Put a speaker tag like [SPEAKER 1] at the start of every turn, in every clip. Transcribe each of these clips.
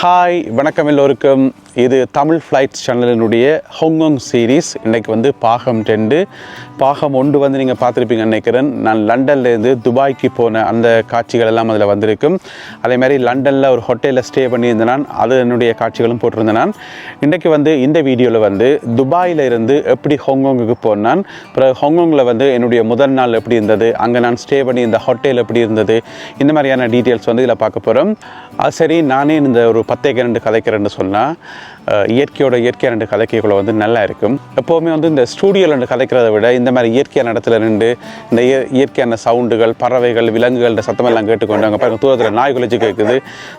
[SPEAKER 1] Hi வணக்கம் எல்லோருக்கும். இது தமிழ் ஃப்ளைட்ஸ் சேனலினுடைய ஹாங்காங் சீரீஸ் இன்றைக்கி வந்து பாகம் ரெண்டு. பாகம் ஒன்று வந்து நீங்கள் பார்த்துருப்பீங்க நினைக்கிறேன். நான் லண்டன்லேருந்து துபாய்க்கு போன அந்த காட்சிகள் எல்லாம் அதில் வந்திருக்கும். அதே மாதிரி லண்டனில் ஒரு ஹோட்டலில் ஸ்டே பண்ணியிருந்தேன் நான் அது என்னுடைய காட்சிகளும் போட்டிருந்தேன் நான். இன்றைக்கு வந்து இந்த வீடியோவில் வந்து துபாயில் இருந்து எப்படி ஹாங்காங்குக்கு போனான் அப்புறம் ஹாங்காங்கில் வந்து என்னுடைய முதல் நாள் எப்படி இருந்தது அங்கே நான் ஸ்டே பண்ணி இந்த ஹோட்டல் எப்படி இருந்தது இந்த மாதிரியான டீட்டெயில்ஸ் வந்து இதில் பார்க்க போகிறோம் அது சரி நானே இந்த ஒரு பத்தே ரெண்டு கதைக்கிறேன்னு சொன்னால் இயற்கையோட இயற்கையாக ரெண்டு கதைக்கைக்குள்ள வந்து நல்லா இருக்கும். எப்போவுமே வந்து இந்த ஸ்டூடியோவில் ரெண்டு கதைக்கிறத விட இந்த மாதிரி இயற்கையான இடத்துல நின்று இந்த இய- இயற்கையான சவுண்டுகள் பறவைகள் விலங்குகள் சத்தமெல்லாம் கேட்டுக்கொண்டு அங்கே பாருங்க தூரத்தில் நாய் குலைச்சி கேட்குது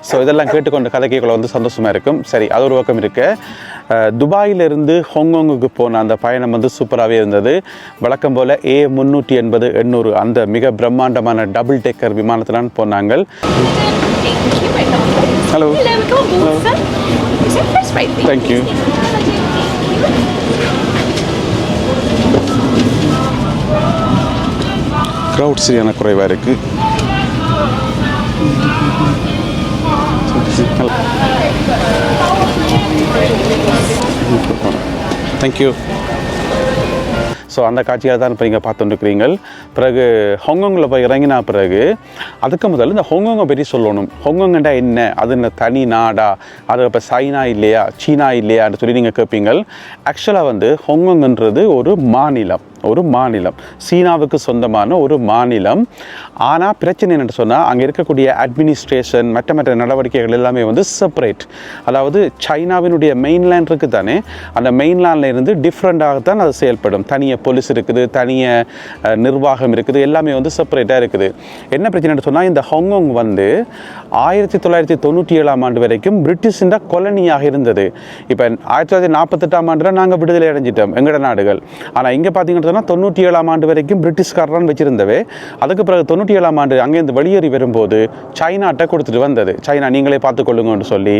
[SPEAKER 1] ஸோ இதெல்லாம் கேட்டுக்கொண்டு கதைக்கைக்குள்ள வந்து சந்தோஷமாக இருக்கும். சரி அது ஒரு பக்கம் இருக்கு. துபாயிலிருந்து ஹாங்காங்குக்கு போன அந்த பயணம் வந்து சூப்பராகவே இருந்தது. வழக்கம் போல் ஏ முந்நூற்றி எண்பது எண்ணூறு அந்த மிக பிரம்மாண்டமான டபுள் டேக்கர் விமானத்திலான் போனாங்க Hello.
[SPEAKER 2] Hello, please?
[SPEAKER 1] Thank you. Crowd சரியான குறைவாக இருக்குது தேங்க்யூ So அந்த காட்சியாக தான் இப்போ நீங்கள் பார்த்துட்டுருக்கிறீங்கள். பிறகு ஹொங்கொங்கில் போய் இறங்கினா பிறகு அதுக்கு முதல்ல இந்த ஹொங்கொங்கை பற்றி சொல்லணும். ஹொங்கொங்கண்டா என்ன? அது என்ன தனி நாடா? அது இப்போ சைனா இல்லையா? சீனா இல்லையான்னு சொல்லி நீங்கள் கேட்பீங்கள் ஆக்சுவலாக வந்து ஹொங்கொங்கன்றது ஒரு மாநிலம். ஒரு மாநிலம். சீனாவுக்கு சொந்தமான ஒரு மாநிலம். ஆனால் பிரச்சனை என்னென்னு சொன்னால் அங்கே இருக்கக்கூடிய அட்மினிஸ்ட்ரேஷன் மற்ற மற்ற நடவடிக்கைகள் எல்லாமே வந்து செப்பரேட் அதாவது சைனாவினுடைய மெயின்லேண்ட் இருக்குது தானே அந்த மெயின்லேண்டில் இருந்து டிஃப்ரெண்ட்டாகத்தான் அது செயல்படும். தனியாக போலீஸ் இருக்குது தனியாக நிர்வாகம் இருக்குது எல்லாமே வந்து செப்பரேட்டாக இருக்குது. என்ன பிரச்சனைன்னு சொன்னால் இந்த ஹாங்காங் வந்து ஆயிரத்தி தொள்ளாயிரத்தி தொண்ணூற்றி ஏழாம் ஆண்டு வரைக்கும் பிரிட்டிஷின் கொலனியாக இருந்தது. இப்போ ஆயிரத்தி தொள்ளாயிரத்தி நாற்பத்தெட்டாம் ஆண்டில் நாங்கள் விடுதலை அடைஞ்சிட்டோம் எங்களோட நாடுகள். ஆனால் இங்கே பார்த்தீங்கன்னா பார்த்தோன்னா தொண்ணூற்றி ஏழாம் ஆண்டு வரைக்கும் பிரிட்டிஷ்காரன் வச்சிருந்தவே. அதுக்கு பிறகு தொண்ணூற்றி ஏழாம் ஆண்டு அங்கேருந்து வெளியேறி வரும்போது சைனாட்டை கொடுத்துட்டு வந்தது. சைனா நீங்களே பார்த்துக்கொள்ளுங்கன்னு சொல்லி.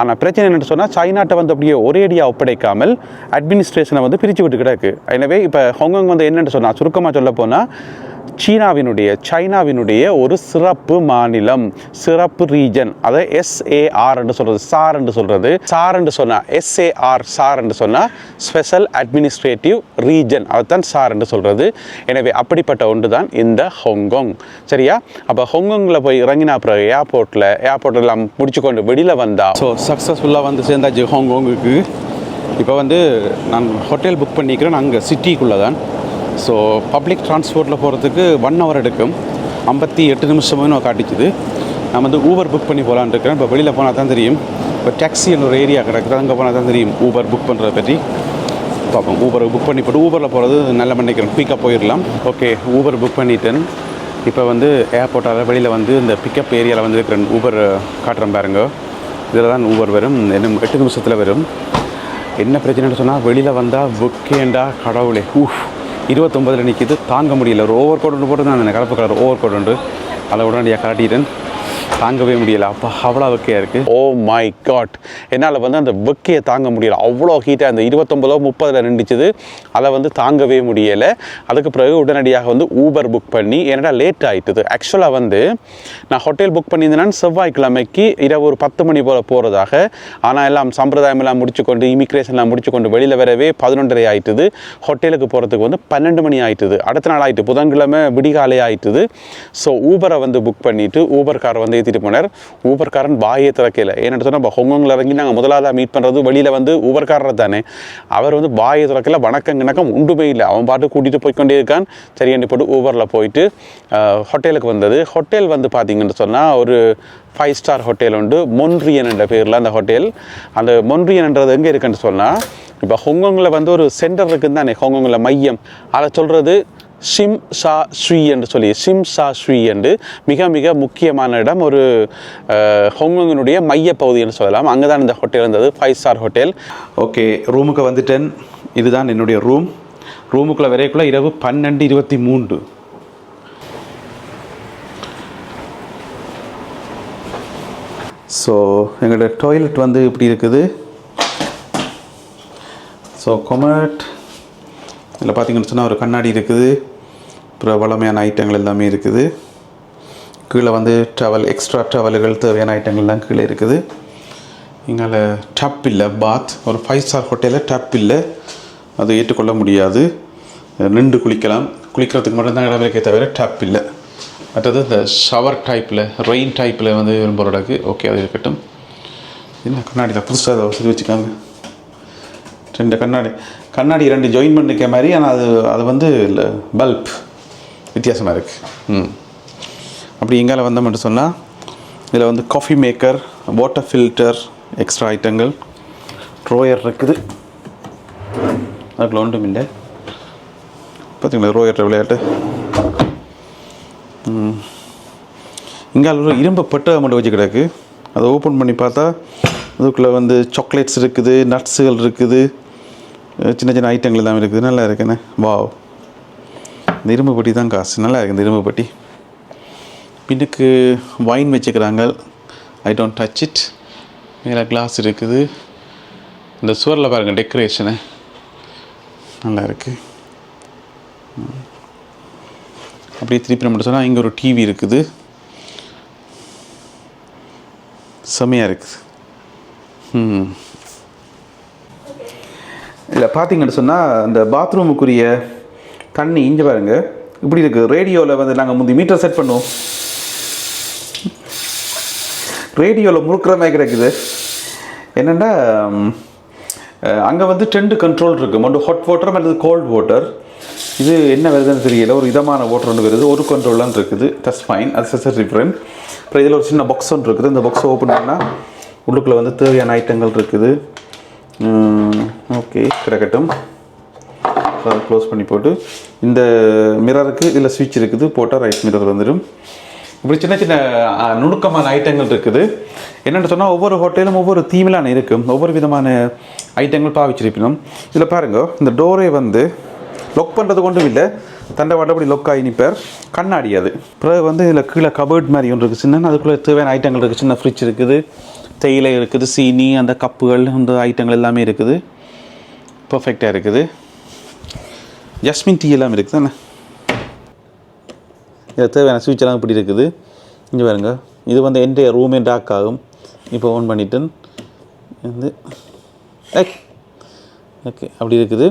[SPEAKER 1] ஆனால் பிரச்சனை என்னென்னு சொன்னால் சைனாட்டை வந்து அப்படியே ஒரேடியாக ஒப்படைக்காமல் அட்மினிஸ்ட்ரேஷனை வந்து பிரித்து விட்டு கிடக்கு எனவே இப்போ ஹாங்காங் வந்து என்னென்னு சொன்னால் சுருக்கமாக சொல்ல போனால் சீனாவினுடைய சைனாவினுடைய ஒரு சிறப்பு மாநிலம் சிறப்பு ரீஜன். அதை எஸ்ஏஆர் என்று சொல்றது சார் என்று சொல்றது. சார் என்று சொன்னா எஸ்ஏஆர் சார் என்று சொன்னா ஸ்பெஷல் அட்மினிஸ்ட்ரேட்டிவ் ரீஜன் அதைத்தான் சார் என்று சொல்றது. எனவே அப்படிப்பட்ட ஒன்று தான் இந்த ஹொங்கொங். சரியா? அப்போ ஹொங்கொங்கில் போய் இறங்கினா பிறகு ஏர்போர்ட்டில் ஏர்போர்ட் எல்லாம் முடிச்சு கொண்டு வெளியில் வந்தா? ஸோ சக்ஸஸ்ஃபுல்லாக வந்து சேர்ந்தாச்சு ஹொங்கொங்குக்கு. இப்போ வந்து நான் ஹோட்டல் புக் பண்ணிக்கிறேன் அங்கே சிட்டிக்குள்ளே தான் ஸோ பப்ளிக் டிரான்ஸ்போர்ட்டில் போகிறதுக்கு ஒன் ஹவர் எடுக்கும். ஐம்பத்தி எட்டு நிமிஷமும் காட்டிக்குது. நான் வந்து ஊபர் புக் பண்ணி போகலான்னு இருக்கிறேன். இப்போ வெளியில் போனால் தான் தெரியும். இப்போ டாக்ஸின்னு ஒரு ஏரியா கிடக்குது. அங்கே போனால் தான் தெரியும் ஊபர் புக் பண்ணுறதை பற்றி பார்ப்போம் ஊபர் புக் பண்ணி போட்டு ஊபரில் போகிறது நல்ல பண்ணிக்கிறேன் பிக்கப் போயிடலாம். ஓகே ஊபர் புக் பண்ணிட்டேன். இப்போ வந்து ஏர்போர்ட்டால் வெளியில் வந்து இந்த பிக்கப் ஏரியாவில் வந்து இருக்கிற ஊபர் காட்டுறேன் பாருங்க. இதில் தான் ஊபர் வரும். இன்னும் எட்டு நிமிஷத்தில் வரும். என்ன பிரச்சனைன்னு சொன்னால் வெளியில் வந்தால் புக்கேண்டா கடவுளே. ஊஃப் இருபத்தொம்பதில் நிற்கிது தாங்க முடியல. ஒரு ஓவர் கோட் ஒன்று போட்டு நான் கலப்பு கலர் ஓவர் கோட் உண்டு அதை உடனடியாக காட்டிட்டேன் தாங்கவே முடியல. அப்போ அவ்வளோ வெக்கையாக இருக்குது ஓ oh மை காட் என்னால் வந்து அந்த வெக்கையை தாங்க முடியல. அவ்வளோ ஹீட்டாக அந்த இருபத்தொம்பதோ முப்பதில் நின்றுச்சுது. அதை வந்து தாங்கவே முடியலை. அதுக்கு பிறகு உடனடியாக வந்து ஊபர் புக் பண்ணி என்னடா லேட் ஆயிட்டுது. ஆக்சுவலாக வந்து நான் ஹோட்டல் புக் பண்ணியிருந்தேன்னா செவ்வாய்க்கிழமைக்கு இரவு ஒரு பத்து மணி போல் போகிறதாக ஆனால் எல்லாம் சம்பிரதாயம் எல்லாம் முடிச்சு கொண்டு இமிக்ரேஷன்லாம் முடிச்சு கொண்டு வெளியில் வரவே பதினொன்றரை ஆயிட்டுது. ஹோட்டலுக்கு போகிறதுக்கு வந்து பன்னெண்டு மணி ஆயிட்டுது. அடுத்த நாள் ஆயிட்டு. புதன்கிழமை விடிகாலை ஆயிட்டுது. ஸோ ஊபரை வந்து புக் பண்ணிவிட்டு ஊபர் கார் வந்து ஏற்றிட்டு போனார். ஊபர்காரன் வாயை திறக்கல. ஏன்னு சொன்னால் இப்போ ஹொங்கோங்கில் இறங்கி நாங்கள் முதலாவதாக மீட் பண்ணுறது வெளியில் வந்து ஊபர்காரர் தானே. அவர் வந்து வாயை திறக்கல வணக்கம் கிணக்கம் உண்டுமே இல்லை. அவன் பாட்டு கூட்டிகிட்டு போய்க்கொண்டே இருக்கான். சரி போட்டு ஊபரில் போயிட்டு ஹோட்டலுக்கு வந்தது. ஹோட்டல் வந்து பார்த்தீங்கன்னு சொன்னால் ஒரு ஃபைவ் ஸ்டார் ஹோட்டல் உண்டு. மொன்ரியன் என்ற பேரில் அந்த ஹோட்டல் அந்த மொன்ரியன்ன்றது எங்கே இருக்குன்னு சொன்னால் இப்போ ஹொங்கோங்கில் வந்து ஒரு சென்டர் இருக்குன்னு தானே. ஹொங்கோங்கில் மையம். அதை சொல்கிறது ஷிம் சா ஸ்ரீ என்று சொல்லி ஷிம் சா ஸ்ரீ என்று மிக மிக முக்கியமான இடம். ஒரு அஹ், ஹொங்கோங்கினுடைய மையப்பகுதி என்று சொல்லலாம். அங்கே தான் இந்த ஹோட்டல் இருந்தது ஃபைவ் ஸ்டார் ஹோட்டல் ஓகே ரூமுக்கு வந்துட்டேன். இதுதான் என்னுடைய ரூம். ரூமுக்குள்ளே வரைக்குள்ளே இரவு பன்னெண்டு இருபத்தி மூன்று. ஸோ எங்களோட டாய்லெட் வந்து இப்படி இருக்குது. ஸோ கொமட் இதில் பார்த்தீங்கன்னு சொன்னால் ஒரு கண்ணாடி இருக்குது. பிரபலமையான ஐட்டங்கள் எல்லாமே இருக்குது. கீழே வந்து ட்ராவல் எக்ஸ்ட்ரா ட்ராவல்கள் தேவையான ஐட்டங்கள்லாம் கீழே இருக்குது. இங்கால டப் இல்லை பாத் ஒரு ஃபைவ் ஸ்டார் ஹோட்டலில் டப் இல்லை. அது ஏற்றுக்கொள்ள முடியாது. நின்று குளிக்கலாம். குளிக்கிறதுக்கு மட்டும்தான் இடம் இருக்கே தவிர டப் இல்லை. மற்றது இந்த ஷவர் டைப்பில் ரெயின் டைப்பில் வந்து விரும்புகிறதுக்கு ஓகே அது இருக்கட்டும். என்ன கண்ணாடியில் புதுசாக அதை வசதி வச்சுக்காங்க ரெண்டு கண்ணாடி. கண்ணாடி ரெண்டு ஜாயின் பண்ணிக்க மாதிரி ஆனால் அது அது வந்து இல்லை பல்ப் வித்தியாசமாக இருக்குது ம். அப்படி எங்கால வந்தோம்னு சொன்னால் இதில் வந்து coffee maker water filter extra ஐட்டங்கள் ட்ரோயர் இருக்குது. அதுக்குள்ள ஒன்றும் இல்லை. பார்த்தீங்களா ரோயர் விளையாட்டு? ம். இங்கே ஒரு இரும்பு பெட்டை மட்டும் வச்சு கிடக்கு. அதை ஓப்பன் பண்ணி பார்த்தா அதுக்குள்ளே வந்து சாக்லேட்ஸ் இருக்குது நட்ஸுகள் இருக்குது. சின்ன சின்ன ஐட்டங்கள் எல்லாம் இருக்குது. நல்லா இருக்குண்ணே வாவ் இந்த இரும்பு பட்டி தான் காசு. நல்லா இருக்குது இந்த இரும்பு பின்னுக்கு வைன் வச்சுக்கிறாங்க. ஐ டோன்ட் டச் இட் மேலே கிளாஸ் இருக்குது. இந்த சுவரில் பாருங்கள் டெக்கரேஷனு நல்லா இருக்குது அப்படியே திருப்பி நம்ம சொன்னால் இங்கே ஒரு டிவி இருக்குது. செம்மையாக இருக்குது. ம். இதில் பார்த்தீங்கன்னு சொன்னால் அந்த பாத்ரூமுக்குரிய தண்ணி இங்கே பாருங்க. இப்படி இருக்குது ரேடியோவில் வந்து நாங்கள் முந்தி மீட்டர் செட் பண்ணுவோம். ரேடியோவில் முறுக்கிற மாதிரி கிடைக்குது. என்னென்னா அங்கே வந்து டெண்டு கண்ட்ரோல் இருக்குது ஒன்று ஹாட் வாட்டர் அல்லது கோல்ட் வாட்டர் இது என்ன வருதுன்னு தெரியல. ஒரு இதமான வாட்டர் ஒன்று வருது. ஒரு கண்ட்ரோல்லாம் இருக்குது. தட்ஸ் ஃபைன் அது சஸ் டிஃப்ரெண்ட் அப்புறம் இதில் ஒரு சின்ன பாக்ஸ் ஒன்று இருக்குது. இந்த பாக்ஸை ஓப்பன் பண்ணால் உள்ளுக்குள்ளே வந்து தேவையான ஐட்டங்கள் இருக்குது. ஓகே கிடக்கட்டும். க்ளோஸ் பண்ணி போட்டு இந்த மிரருக்கு இதில் ஸ்விட்ச் இருக்குது போட்டால் ரைட் மிரர் வந்துடும் இப்படி சின்ன சின்ன நுணுக்கமான ஐட்டங்கள் இருக்குது. என்னென்னு சொன்னால் ஒவ்வொரு ஹோட்டலும் ஒவ்வொரு தீமிலான இருக்கும். ஒவ்வொரு விதமான ஐட்டங்கள் பாவிச்சிருப்பினோம். இதில் பாருங்க இந்த டோரை வந்து லொக் பண்ணுறது கொண்டும் இல்லை. தண்டை வண்டபடி லொக் ஆகி நிற்பார் கண்ணாடி அது. பிறகு வந்து இதில் கீழே கபர்ட் மாதிரி ஒன்று இருக்குது சின்ன அதுக்குள்ளே தேவையான ஐட்டங்கள் இருக்குது சின்ன ஃப்ரிட்ஜ் இருக்குது. தேயிலை இருக்குது. சீனி அந்த கப்புகள் அந்த ஐட்டங்கள் எல்லாமே இருக்குது. பர்ஃபெக்டாக இருக்குது. ஜஸ்மின் டீ எல்லாம் இருக்குது தானே? இதை தேவையான சுவிட்ச் எல்லாம் இப்படி இருக்குது. இங்கே பாருங்க. இது வந்து எந்த ரூமே டாக் ஆகும். இப்போ ஓன் பண்ணிட்டு வந்து ஓகே அப்படி இருக்குது.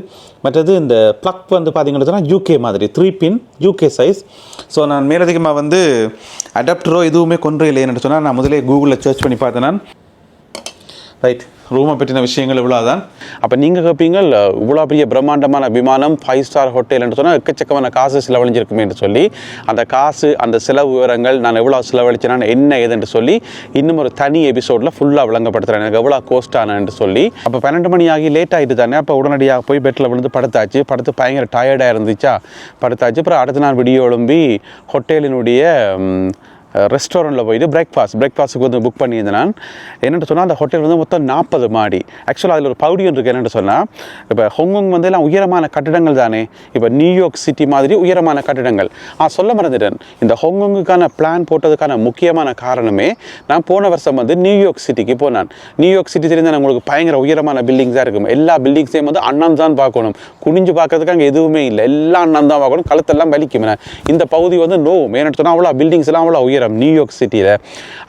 [SPEAKER 1] மற்றது இந்த ப்ளக் வந்து பார்த்தீங்கன்னு சொன்னால் யூகே மாதிரி three pin UK size so நான் மேலதிகமாக வந்து அடாப்டரோ எதுவுமே கொன்று இல்லைன்னு சொன்னால் நான் முதலே கூகுளில் சர்ச் பண்ணி பார்த்தேன் நான். ரைட் ரூமை பற்றின விஷயங்கள் இவ்வளோதான் அப்போ நீங்கள் கேட்பீங்க இவ்வளோ பெரிய பிரம்மாண்டமான விமானம் ஃபைவ் ஸ்டார் ஹோட்டல் என்று சொன்னால் எக்கச்சக்கமான காசு செலவழிஞ்சிருக்குமே என்று சொல்லி அந்த காசு அந்த செலவு விவரங்கள் நான் எவ்வளோ செலவழிச்சேன் என்ன ஏதுன்னு சொல்லி இன்னும் ஒரு தனி எபிசோடில் ஃபுல்லாக விளங்கப்படுத்துகிறேன் எனக்கு எவ்வளோ கோஸ்டானு சொல்லி அப்போ பன்னெண்டு மணி ஆகி லேட் ஆகிட்டு தானே அப்போ உடனடியாக போய் பெட்டில் விழுந்து படுத்தாச்சு. படுத்து பயங்கர டயர்டாக இருந்துச்சா? படுத்தாச்சு. அப்புறம் அடுத்த நாள் விடியோ எழும்பி ஹோட்டலினுடைய ரெஸ்டாரண்ட்டில் போயிட்டு பிரேக்ஃபாஸ்ட் பிரேக்ஃபாஸ்ட்டுக்கு வந்து புக் பண்ணியிருந்தேன் நான். என்னென்னு சொன்னால் அந்த ஹோட்டல் வந்து மொத்தம் நாற்பது மாடி. ஆக்சுவலாக அதில் ஒரு பகுதியும் இருக்குது என்னென்னு சொன்னால். இப்போ ஹொங்கொங் வந்து எல்லாம் உயரமான கட்டிடங்கள் தானே. இப்போ நியூயார்க் சிட்டி மாதிரி உயரமான கட்டிடங்கள். ஆ சொல்ல மறந்துட்டேன். இந்த ஹொங்கொங்குக்கான பிளான் போட்டதுக்கான முக்கியமான காரணமே நான் போன வருஷம் வந்து நியூயார்க் சிட்டிக்கு போனேன். நியூயார்க் சிட்டி தெரிந்தால் உங்களுக்கு பயங்கர உயரமான பில்டிங்ஸாக இருக்கும். எல்லா பில்டிங்ஸையும் வந்து அண்ணன் தான் பார்க்கணும். குனிஞ்சு பார்க்கறதுக்கு அங்கே எதுவுமே இல்லை. எல்லாம் அண்ணன் தான் பார்க்கணும். கழுத்தெல்லாம் வலிக்கும். இந்த பகுதி வந்து நோ ஏன்னு சொன்னால் அவ்வளோ பில்டிங்ஸ் எல்லாம் அவ்வளோ உயரம் நியூயார்க் சிட்டியில்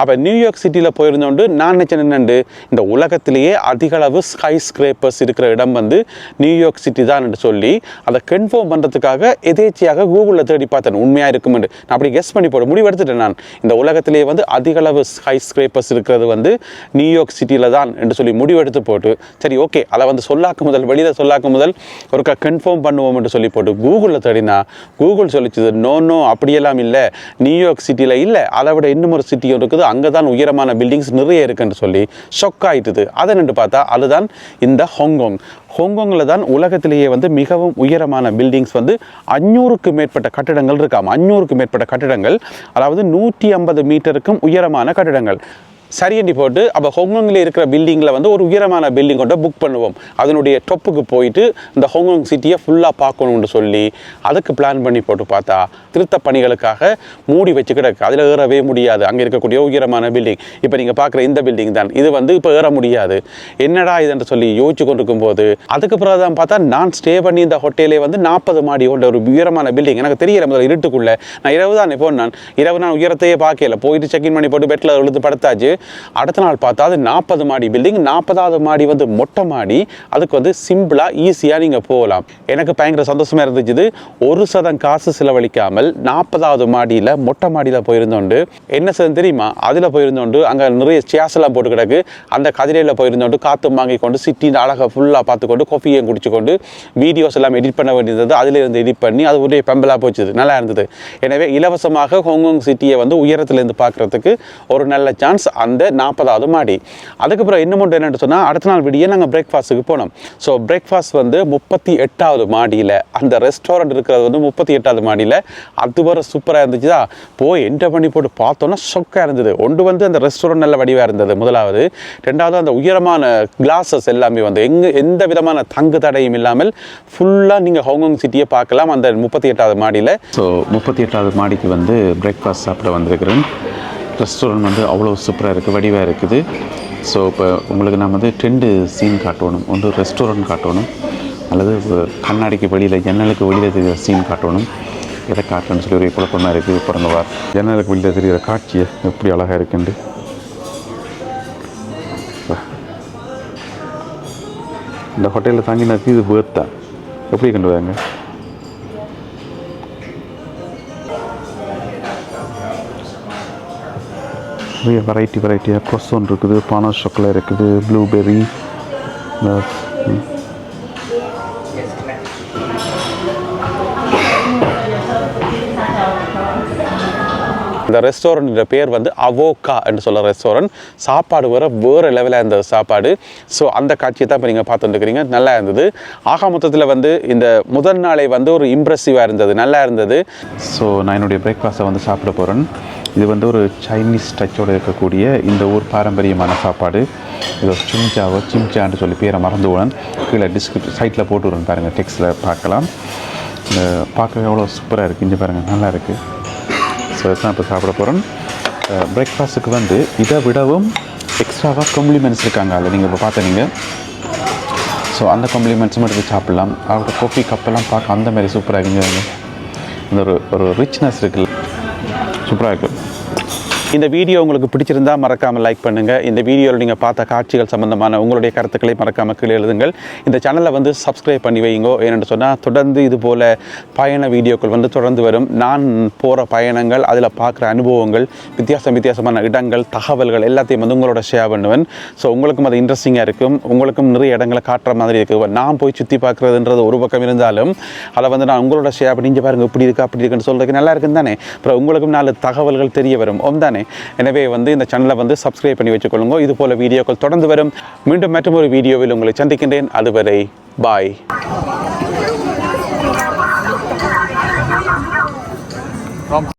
[SPEAKER 1] அப்போ நியூயார்க் சிட்டியில் போயிருந்தோண்டு நான் நினச்சேன் என்னண்டு? இந்த உலகத்திலேயே அதிகளவு ஸ்கை ஸ்க்ரேப்பர்ஸ் இருக்கிற இடம் வந்து நியூயார்க் சிட்டி தான் என்று சொல்லி அதை கன்ஃபார்ம் பண்ணுறதுக்காக எதேச்சியாக கூகுளில் தேடி பார்த்தேன். உண்மையாக இருக்குமெண்டு. நான் அப்படி கெஸ் பண்ணி போட முடிவு எடுத்துட்டேன் நான். இந்த உலகத்திலேயே வந்து அதிகளவு ஸ்கை ஸ்க்ரேப்பர்ஸ் இருக்கிறது வந்து நியூயார்க் சிட்டியில் தான் என்று சொல்லி முடிவெடுத்து போட்டு சரி ஓகே அதை வந்து சொல்லாக்க முதல் வெளியில் சொல்லாக்க முதல் ஒருக்கா கன்ஃபார்ம் பண்ணுவோம் என்று சொல்லி போட்டு கூகுளில் தேடினா கூகுள் சொல்லிச்சது நோ நோ அப்படியெல்லாம் இல்லை. நியூயார்க் சிட்டியில் இல்லை. அதை விட இன்னும் ஒரு சிட்டியும் இருக்குது. அங்கே தான் உயரமான பில்டிங்ஸ் நிறைய இருக்குன்னு சொல்லி ஷொக் ஆயிட்டுது. அதை நின்று பார்த்தா அதுதான் இந்த ஹாங்காங். ஹாங்காங்கில் தான் உலகத்திலேயே வந்து மிகவும் உயரமான பில்டிங்ஸ் வந்து அஞ்சூறுக்கு மேற்பட்ட கட்டிடங்கள் இருக்காமல் அஞ்சூறுக்கு மேற்பட்ட கட்டிடங்கள் அதாவது நூற்றி ஐம்பது மீட்டருக்கும் உயரமான கட்டிடங்கள். சரியண்டி போட்டு அப்போ ஹொங்கோங்கில் இருக்கிற பில்டிங்கில் வந்து ஒரு உயரமான பில்டிங் கொண்டு புக் பண்ணுவோம். அதனுடைய டொப்புக்கு போயிட்டு இந்த ஹொங்கோங் சிட்டியை ஃபுல்லாக பார்க்கணும்னு சொல்லி அதுக்கு பிளான் பண்ணி போட்டு பார்த்தா திருத்த பணிகளுக்காக மூடி வச்சு கிடக்கு. அதில் ஏறவே முடியாது. அங்கே இருக்கக்கூடிய உயரமான பில்டிங் இப்போ நீங்கள் பார்க்குற இந்த பில்டிங் தான். இது வந்து இப்போ ஏற முடியாது. என்னடா இதுன்னு சொல்லி யோசிச்சு கொண்டிருக்கும் போது அதுக்கு பிறகு தான் பார்த்தா நான் ஸ்டே பண்ணி இந்த ஹோட்டலே வந்து நாற்பது மாடி கொண்ட ஒரு உயரமான பில்டிங் எனக்கு தெரியல முதல்ல இருட்டுக்குள்ளே. நான் இரவு தான் இப்போ நான் இரவு நான் உயரத்தையே பார்க்கல. போயிட்டு செக்இன் பண்ணி போட்டு பெட்டில் விழுந்து படுத்தாச்சு. அடுத்த நாள் பார்த்தா அது நாற்பது மாடி பில்டிங் நாற்பதாவது மாடி வந்து மொட்டை மாடி. அதுக்கு வந்து சிம்பிளாக ஈஸியாக நீங்கள் போகலாம். எனக்கு பயங்கர சந்தோஷமாக இருந்துச்சு. ஒரு சதம் காசு செலவழிக்காமல் நாற்பதாவது மாடியில் மொட்டை மாடியில் போயிருந்தோண்டு என்ன சதம் தெரியுமா? அதில் போயிருந்தோண்டு அங்கே நிறைய சேர்ஸ் எல்லாம் போட்டு கிடக்கு. அந்த கதிரையில் போயிருந்தோண்டு காற்று வாங்கி கொண்டு சிட்டின் அழகாக ஃபுல்லாக பார்த்துக்கொண்டு காஃபியும் குடிச்சுக்கொண்டு வீடியோஸ் எல்லாம் எடிட் பண்ண வேண்டியது அதில் இருந்து எடிட் பண்ணி அது ஒரே பெம்பலாக போச்சுது. நல்லா இருந்தது. எனவே இலவசமாக ஹாங்காங் சிட்டியை வந்து உயரத்துலேருந்து பார்க்குறதுக்கு ஒரு நல்ல சான்ஸ் அந்த நாற்பதாவது மாடி. அதுக்கப்புறம் இன்னும் ஒன்று என்னென்னு சொன்னால் அடுத்த நாள் விடிய நாங்கள் பிரேக்ஃபாஸ்ட்டுக்கு போனோம். ஸோ பிரேக்ஃபாஸ்ட் வந்து முப்பத்தி எட்டாவது மாடியில் அந்த ரெஸ்டாரண்ட் இருக்கிறது வந்து முப்பத்தி எட்டாவது மாடியில். அது வர சூப்பராக இருந்துச்சுதா? போய் என்டர் பண்ணி போட்டு பார்த்தோன்னா சொக்காக இருந்தது. ஒன்று வந்து அந்த ரெஸ்டாரண்ட் நல்ல வடிவாக இருந்தது. முதலாவது. ரெண்டாவது அந்த உயரமான கிளாஸஸ் எல்லாமே வந்து எங்கே எந்த விதமான தங்கு தடையும் இல்லாமல் ஃபுல்லாக நீங்கள் ஹாங்காங் சிட்டியை பார்க்கலாம். அந்த முப்பத்தி எட்டாவது மாடியில். ஸோ முப்பத்தி எட்டாவது மாடிக்கு வந்து பிரேக்ஃபாஸ்ட் சாப்பிட வந்திருக்கிறேன். ரெஸ்டாரண்ட் வந்து அவ்வளோ சூப்பராக இருக்குது வடிவாக இருக்குது. ஸோ இப்போ உங்களுக்கு நான் வந்து ட்ரெண்டு சீன் காட்டணும் ஒன்று ரெஸ்டாரண்ட் காட்டணும் அல்லது கண்ணாடிக்கு வெளியில் ஜன்னலுக்கு வெளியில் தெரிகிற சீன் காட்டணும். எதை காட்டணும்னு சொல்லி ஒரு குழப்பமாக இருக்குது பிறந்த வார் ஜன்னலுக்கு வெளியில் தெரிகிற காட்சியை எப்படி அழகாக இருக்குண்டு இந்த ஹோட்டலில் தாங்கி இது வேர்த் எப்படி கொண்டு வாங்க நிறைய வெரைட்டி வெரைட்டியாக க்ரொசோன் இருக்குது பானா chocolate இருக்குது ப்ளூபெர்ரி இந்த ரெஸ்டாரண்ட்ன்ற பேர் வந்து அவோக்கா என்று சொல்ல ரெஸ்டாரண்ட் சாப்பாடு வேறு வேறு லெவலில் இருந்த சாப்பாடு. ஸோ அந்த காட்சியை தான் இப்போ நீங்கள் பார்த்துட்டுருக்கிறீங்க நல்லா இருந்தது. ஆக மொத்தத்தில் வந்து இந்த முதல் நாளை வந்து ஒரு இம்ப்ரெசிவாக இருந்தது. நல்லா இருந்தது. ஸோ நான் என்னுடைய பிரேக்ஃபாஸ்ட்டை வந்து சாப்பிட போகிறேன் இது வந்து ஒரு சைனீஸ் டச்சோடு இருக்கக்கூடிய இந்த ஊர் பாரம்பரியமான சாப்பாடு. இது ஒரு சிம்சாவோ சொல்லி பேரை மறந்து விடன் கீழே டிஸ்கிரிப் சைட்டில் போட்டு விடுறேன் பாருங்கள் டெக்ஸ்ட்டில் பார்க்கலாம் பார்க்க எவ்வளோ சூப்பராக இருக்குது இங்கே பாருங்கள் நல்லா இருக்குது ஸோ தான் இப்போ சாப்பிட போகிறோம் பிரேக்ஃபாஸ்ட்டுக்கு வந்து இதை விடவும் எக்ஸ்ட்ராவாக காம்ப்ளிமெண்ட்ஸ் இருக்காங்க அதில். நீங்கள் இப்போ பார்த்தீங்க ஸோ அந்த காம்ப்ளிமெண்ட்ஸும் எடுத்து சாப்பிட்லாம். அவரோட காஃபி கப்பெல்லாம் பார்க்க அந்த மாதிரி சூப்பராக இருக்குங்க இந்த ஒரு ஒரு ரிச்னஸ் இருக்குல்ல. சூப்பராக இருக்குது இந்த வீடியோ உங்களுக்கு பிடிச்சிருந்தா மறக்காமல் லைக் பண்ணுங்கள் இந்த வீடியோவில் நீங்கள் பார்த்த காட்சிகள் சம்பந்தமான உங்களுடைய கருத்துக்களை மறக்காமல் கீழே எழுதுங்கள். இந்த சேனலை வந்து சப்ஸ்கிரைப் பண்ணி வைங்கோ. ஏனென்று சொன்னால் தொடர்ந்து இது போல் பயண வீடியோக்கள் வந்து தொடர்ந்து வரும். நான் போகிற பயணங்கள் அதில் பார்க்குற அனுபவங்கள் வித்தியாசம் வித்தியாசமான இடங்கள் தகவல்கள் எல்லாத்தையும் வந்து உங்களோட ஷேர் பண்ணுவேன். ஸோ உங்களுக்கும் அது இன்ட்ரெஸ்டிங்காக இருக்கும். உங்களுக்கும் நிறைய இடங்களை காட்டுற மாதிரி இருக்குது நான் போய் சுற்றி பார்க்குறதுன்றது ஒரு பக்கம் இருந்தாலும் அதை வந்து நான் உங்களோட ஷேர் பண்ணி இங்கே பாருங்க இப்படி இருக்கா அப்படி இருக்குன்னு சொல்கிறதுக்கு நல்லா இருக்குன்னு தானே? அப்புறம் உங்களுக்கும் நாலு தகவல்கள் தெரிய வரும். ஓம் தானே எனவே வந்து இந்த சேனலை வந்து சப்ஸ்கிரைப் பண்ணி வச்சுக்கொள்ளுங்க. இது போல வீடியோக்கள் தொடர்ந்து வரும். மீண்டும் மற்றும் ஒரு வீடியோவில் உங்களை சந்திக்கின்றேன். அதுவரை பாய்